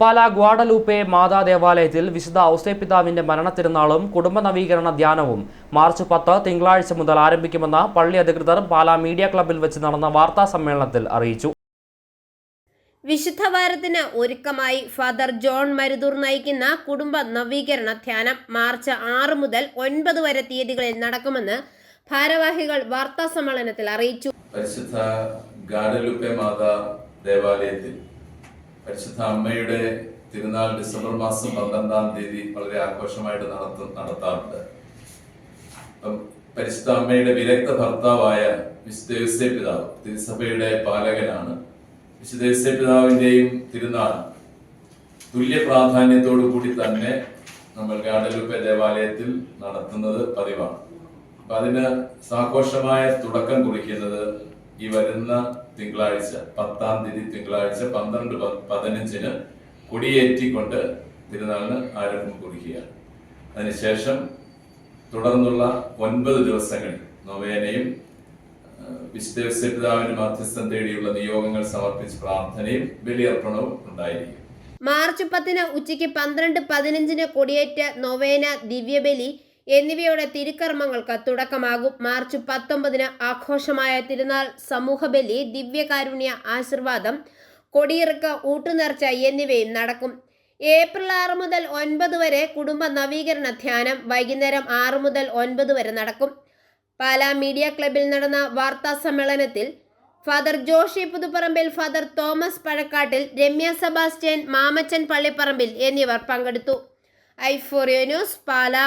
Pala Guadeloupe മാതാ ദേവാലയത്തിൽ വിശുദ്ധ ഔസേപിതാവിന്റെ മരണത്തിരുന്നാളും കുടുംബ നവീകരണ ധ്യാനവും മാർച്ച് പത്ത് തിങ്കളാഴ്ച മുതൽ ആരംഭിക്കുമെന്ന് പള്ളി അധികൃതർ പാലാ മീഡിയ ക്ലബിൽ വെച്ച് നടന്ന വാർത്താ സമ്മേളനത്തിൽ അറിയിച്ചു. വിശുദ്ധ വാരത്തിന് ഒരുക്കമായി ഫാദർ ജോൺ മരുതൂർ നയിക്കുന്ന കുടുംബ നവീകരണ ധ്യാനം മാർച്ച് ആറ് മുതൽ ഒൻപത് വരെ തീയതികളിൽ നടക്കുമെന്ന് ഭാരവാഹികൾ വാർത്താ സമ്മേളനത്തിൽ അറിയിച്ചു. പരിശുദ്ധ ഗാഡലുപ്പെ മാതാ ദേവാലയത്തിൽ പരിശുദ്ധ അമ്മയുടെ തിരുനാൾ ഡിസംബർ മാസം പന്ത്രണ്ടാം തീയതി വളരെ ആഘോഷമായിട്ട് നടത്ത നടത്താറുണ്ട്. പരിശുദ്ധ അമ്മയുടെ വിരക്ത ഭർത്താവായ വിശുദ്ധ പിതാവ് തിരുസഭയുടെ പാലകനാണ്. വിശുദ്ധ പിതാവിന്റെയും തിരുനാൾ തുല്യ പ്രാധാന്യത്തോടു കൂടി തന്നെ നമ്മൾ ഗാഡലൂപ്പ ദേവാലയത്തിൽ നടത്തുന്നത് പതിവാണ്. അപ്പൊ അതിന് സാഘോഷമായ തുടക്കം കുറിക്കുന്നത് ഈ വരുന്ന തിങ്കളാഴ്ച പത്താം തീയതി തിങ്കളാഴ്ച പന്ത്രണ്ട് പതിനഞ്ചിന് കൊടിയേറ്റിക്കൊണ്ട് തിരുനാളിന് ആരംഭം കുറിക്കുകയാണ്. അതിനുശേഷം തുടർന്നുള്ള ഒൻപത് ദിവസങ്ങളിൽ നൊവേനയും വിശുദ്ധ പിതാവിന്റെ മധ്യസ്ഥം തേടിയുള്ള നിയോഗങ്ങൾ സമർപ്പിച്ച് പ്രാർത്ഥനയും ബലിയർപ്പണവും ഉണ്ടായിരിക്കും. മാർച്ച് പത്തിന് ഉച്ചയ്ക്ക് പന്ത്രണ്ട് പതിനഞ്ചിന് കൊടിയേറ്റ് നൊവേന ദിവ്യബലി എന്നിവയുടെ തിരുക്കർമ്മങ്ങൾക്ക് തുടക്കമാകും. മാർച്ച് പത്തൊമ്പതിന് ആഘോഷമായ തിരുനാൾ സമൂഹബലി ദിവ്യകാരുണ്യ ആശീർവാദം കൊടിയിറക്ക് ഊട്ടുനേർച്ച എന്നിവയും നടക്കും. ഏപ്രിൽ ആറ് മുതൽ ഒൻപത് വരെ കുടുംബ നവീകരണ ധ്യാനം വൈകുന്നേരം ആറ് മുതൽ ഒൻപത് വരെ നടക്കും. പാലാ മീഡിയ ക്ലബിൽ നടന്ന വാർത്താ സമ്മേളനത്തിൽ father Joshy Puthupparambil father Thomas Pazhakkattil Ramya Sebastian Mamachan Pallipparambil എന്നിവർ പങ്കെടുത്തു. ഐഫോറിയോ ന്യൂസ് പാലാ.